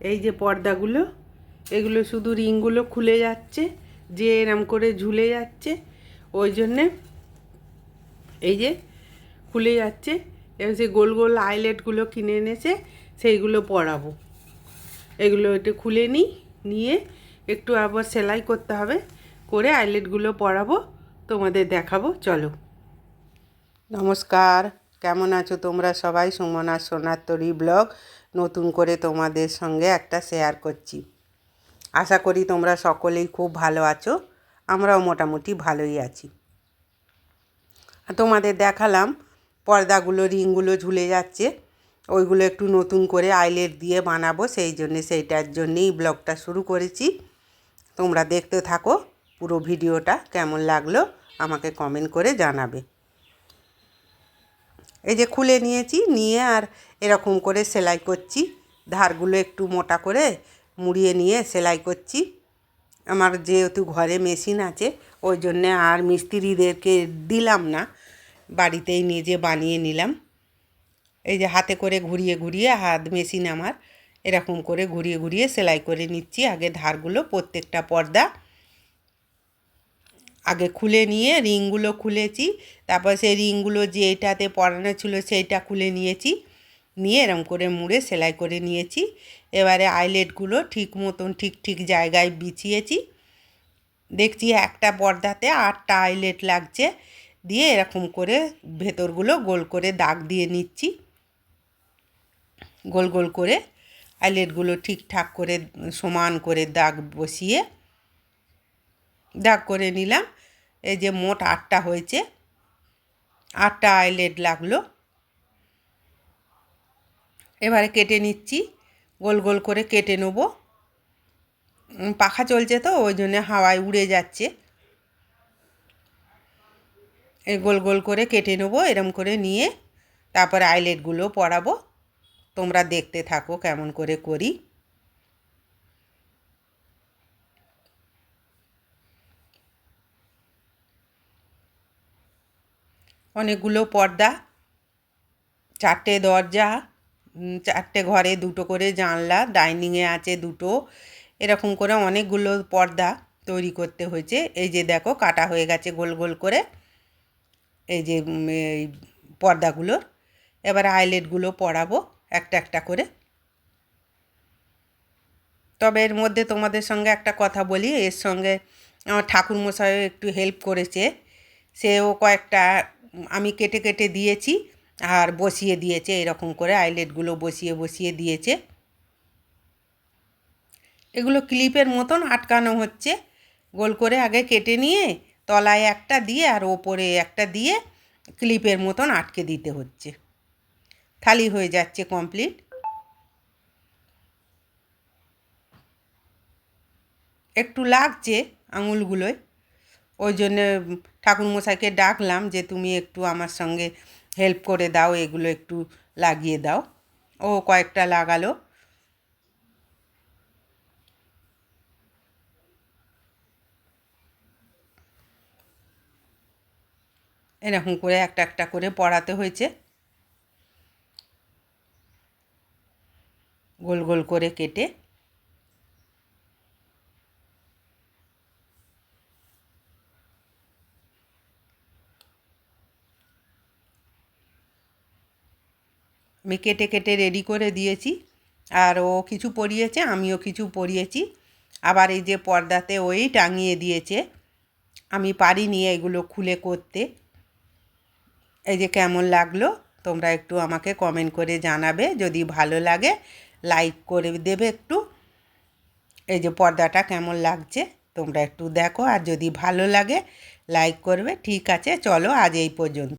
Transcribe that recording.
এই যে পর্দাগুলো, এগুলো শুধু রিংগুলো খুলে যাচ্ছে, যে এরম করে ঝুলে যাচ্ছে, ওই জন্যে এই যে খুলে যাচ্ছে, এবার সেই গোল গোল আইলেটগুলো কিনে এনেছে, সেইগুলো পরাবো। এগুলো একটু খুলে নিই, নিয়ে একটু আবার সেলাই করতে হবে, করে আইলেটগুলো পরাবো, তোমাদের দেখাবো, চলো। নমস্কার, কেমন আছো তোমরা সবাই? সুমনা সোনাত্তরী ব্লগ। নতুন করে তোমাদের সঙ্গে একটা শেয়ার করছি। আশা করি তোমরা সকলেই খুব ভালো আছো, আমরাও মোটামুটি ভালোই আছি। তোমাদের দেখালাম, পর্দাগুলো, রিংগুলো ঝুলে যাচ্ছে, ওইগুলো একটু নতুন করে আইলেট দিয়ে বানাবো, সেই জন্যে সেইটার জন্যেই ব্লগটা শুরু করেছি। তোমরা দেখতে থাকো, পুরো ভিডিওটা কেমন লাগল, আমাকে কমেন্ট করে জানাবে। এই যে খুলে নিয়েছি, নিয়ে আর এরকম করে সেলাই করছি। ধারগুলো একটু মোটা করে মুড়িয়ে নিয়ে সেলাই করছি। আমার যেহেতু ঘরে মেশিন আছে, ওই জন্যে আর মিস্ত্রিদেরকে দিলাম না। বাড়িতেই নিজে বানিয়ে নিলাম। এই যে হাতে করে ঘুরিয়ে ঘুরিয়ে হাত মেশিন আমার, এরকম করে ঘুরিয়ে ঘুরিয়ে সেলাই করে নিচ্ছি। আগে ধারগুলো প্রত্যেকটা পর্দা আগে খুলে নিয়ে রিংগুলো খুলেছি। তারপর সেই রিংগুলো যেটাতে পরানো ছিল সেইটা খুলে নিয়েছি। নিয়ে এরম করে মুড়ে সেলাই করে নিয়েছি। এবারে আইলেটগুলো ঠিক মতন, ঠিক ঠিক জায়গায় বিছিয়েছি। দেখছি একটা পর্দাতে আটটা আইলেট লাগছে। দিয়ে এরকম করে ভেতরগুলো গোল করে দাগ দিয়ে নিচ্ছি। গোল গোল করে আইলেটগুলো ঠিকঠাক করে সমান করে দাগ বসিয়ে দাগ করে নিলাম। এই যে মোট আটটা হয়েছে, আটটা আইলেট লাগল। এবারে কেটে নিচ্ছি, গোল গোল করে কেটে নেব। পাখা চলছে তো, ওই জন্যে হাওয়ায় উড়ে যাচ্ছে। এই গোল গোল করে কেটে নেব, এরম করে নিয়ে তারপরে আইলেটগুলো পরাবো। তোমরা দেখতে থাকো কেমন করে করি। অনেকগুলো পর্দা, চারটে দরজা চারটে ঘরে দুটো করে জানলা, ডাইনিংয়ে আছে দুটো। এরকম করে অনেকগুলো পর্দা তৈরি করতে হয়েছে। এই যে দেখো, কাটা হয়ে গেছে গোল গোল করে। এই যে এই পর্দাগুলোর। এবার আইলেটগুলো পরাবো একটা একটা করে। তবে এর মধ্যে তোমাদের সঙ্গে একটা কথা বলি। এর সঙ্গে আমার ঠাকুরমশাইও একটু হেল্প করেছে। সেও কয়েকটা আমি কেটে কেটে দিয়েছি আর বসিয়ে দিয়েছে, এরকম করে আইলেটগুলো বসিয়ে বসিয়ে দিয়েছে। এগুলো ক্লিপের মতন আটকানো হচ্ছে। গোল করে আগে কেটে নিয়ে তলায় একটা দিয়ে আর ওপরে একটা দিয়ে ক্লিপের মতন আটকে দিতে হচ্ছে। থালি হয়ে যাচ্ছে কমপ্লিট। একটু লাগছে আঙুলগুলোয়। ওই জন্যে ঠাকুরমশাইকে ডাকলাম যে তুমি একটু আমার সঙ্গে হেল্প করে দাও, এগুলো একটু লাগিয়ে দাও। ও কয়েকটা লাগালো। এরকম করে একটা একটা করে পড়াতে হয়েছে। গোল গোল করে কেটে কেটে কেটে রেডি করে দিয়েছি। আর ও কিছু পরিয়েছে, আমিও কিছু পরিয়েছি। আবার এই যে পর্দাতে ওই টাঙিয়ে দিয়েছে। আমি পারিনি এগুলো খুলে করতে। এই যে কেমন লাগল, তোমরা একটু আমাকে কমেন্ট করে জানাবে। যদি ভালো লাগে লাইক করে দেবে একটু। এই যে পর্দাটা কেমন লাগছে, তোমরা একটু দেখো। আর যদি ভালো লাগে লাইক করবে। ঠিক আছে, চলো আজ এই পর্যন্ত।